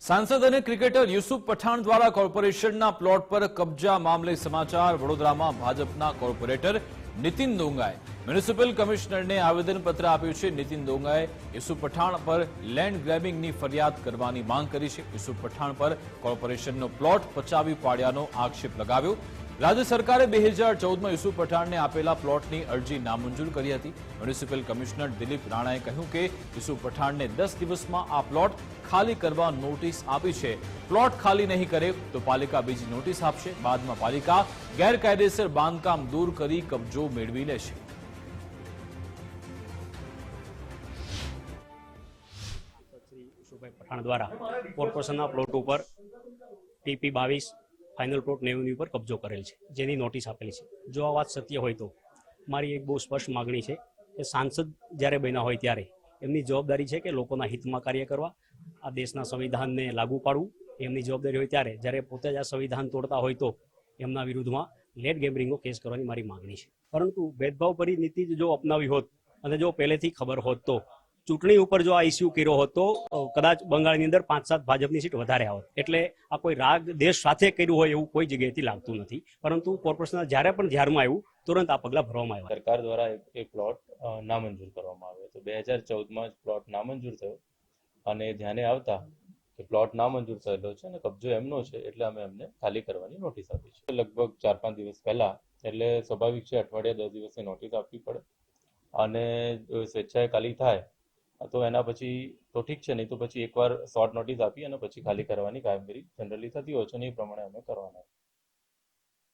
સાંસદ અને ક્રિકેટર યુસુફ પઠાણ દ્વારા કોર્પોરેશનના પ્લોટ પર કબજા મામલે સમાચાર. વડોદરામાં ભાજપના કોર્પોરેટર નીતિન દોંગાએ મ્યુનિસિપલ કમિશનરને આવેદનપત્ર આપ્યું છે. નીતિન દોંગાએ યુસુફ પઠાણ પર લેન્ડ ગ્રેબિંગની ફરિયાદ કરવાની માંગ કરી છે. યુસુફ પઠાણ પર કોર્પોરેશનનો પ્લોટ પચાવી પાડ્યાનો આક્ષેપ લગાવ્યો. રાજ્ય સરકારે બે હજાર ચૌદમાં યુસુફ પઠાણને આપેલા પ્લોટની અરજી નામંજૂર કરી હતી. મ્યુનિસિપલ કમિશનર દિલીપ રાણાએ કહ્યું કે યુસુફ પઠાણને દસ દિવસમાં આ પ્લોટ ખાલી કરવા નોટિસ આપી છે. પ્લોટ ખાલી નહીં કરે તો પાલિકા બીજી નોટિસ આપશે. બાદમાં પાલિકા ગેરકાયદેસર બાંધકામ દૂર કરી કબજો મેળવી લેશે. પઠાણ દ્વારા કોર્પોરેશનના પ્લોટ ઉપર ટીપી બાવીસ ફાઇનલ પ્લોટ નેવની ઉપર કબજો કરેલ છે, જેની નોટિસ આપેલી છે. જો આ વાત સત્ય હોય તો, મારી એક બહુ સ્પષ્ટ માગણી છે કે સાંસદ જ્યારે બન્યા હોય ત્યારે એમની જવાબદારી છે કે લોકોના હિતમાં કાર્ય કરવા, આ દેશના સંવિધાનને લાગુ પાડવું. એમની જવાબદારી હોય ત્યારે, જ્યારે પોતે જ આ સંવિધાન તોડતા હોય તો એમના વિરુદ્ધમાં લેટ ગેમરિંગનો કેસ કરવાની મારી માગણી છે. પરંતુ ભેદભાવ ભરી નીતિ જો અપનાવી હોત, અને જો પહેલેથી ખબર હોત તો ચૂંટણી ઉપર જો આ ઇસ્યુ કર્યો હતો કદાચ બંગાળની અંદર પાંચ સાત ભાજપની સીટ વધારે આવત એટલે આ કોઈ રાગ દેશ સાથે કર્યું હોય એવું કોઈ જગ્યાએથી લાગતું નથી. પરંતુ કોર્પોરેશન જ્યારે પણ ધ્યાનમાં આવ્યું, તુરંત આ પગલાં ભરવામાં આવ્યા. સરકાર દ્વારા એક પ્લોટ નામંજૂર કરવામાં આવ્યો તો બે હજાર ચૌદમાં જ પ્લોટ નામંજૂર થયો. અને ધ્યાને આવતા કે પ્લોટ નામંજૂર થયેલો છે અને કબજો એમનો છે, એટલે અમે એમને ખાલી કરવાની નોટિસ આપી છે. લગભગ ચાર પાંચ દિવસ પહેલા, એટલે સ્વાભાવિક છે અઠવાડિયા દસ દિવસની નોટિસ આપવી પડે. અને સ્વેચ્છાએ ખાલી થાય તો એના પછી તો ઠીક છે, નહીં તો પછી એકવાર શોર્ટ નોટિસ આપી અને પછી ખાલી કરવાની કામગીરી જનરલી થતી હોય છે અને એ પ્રમાણે અમે કરવાના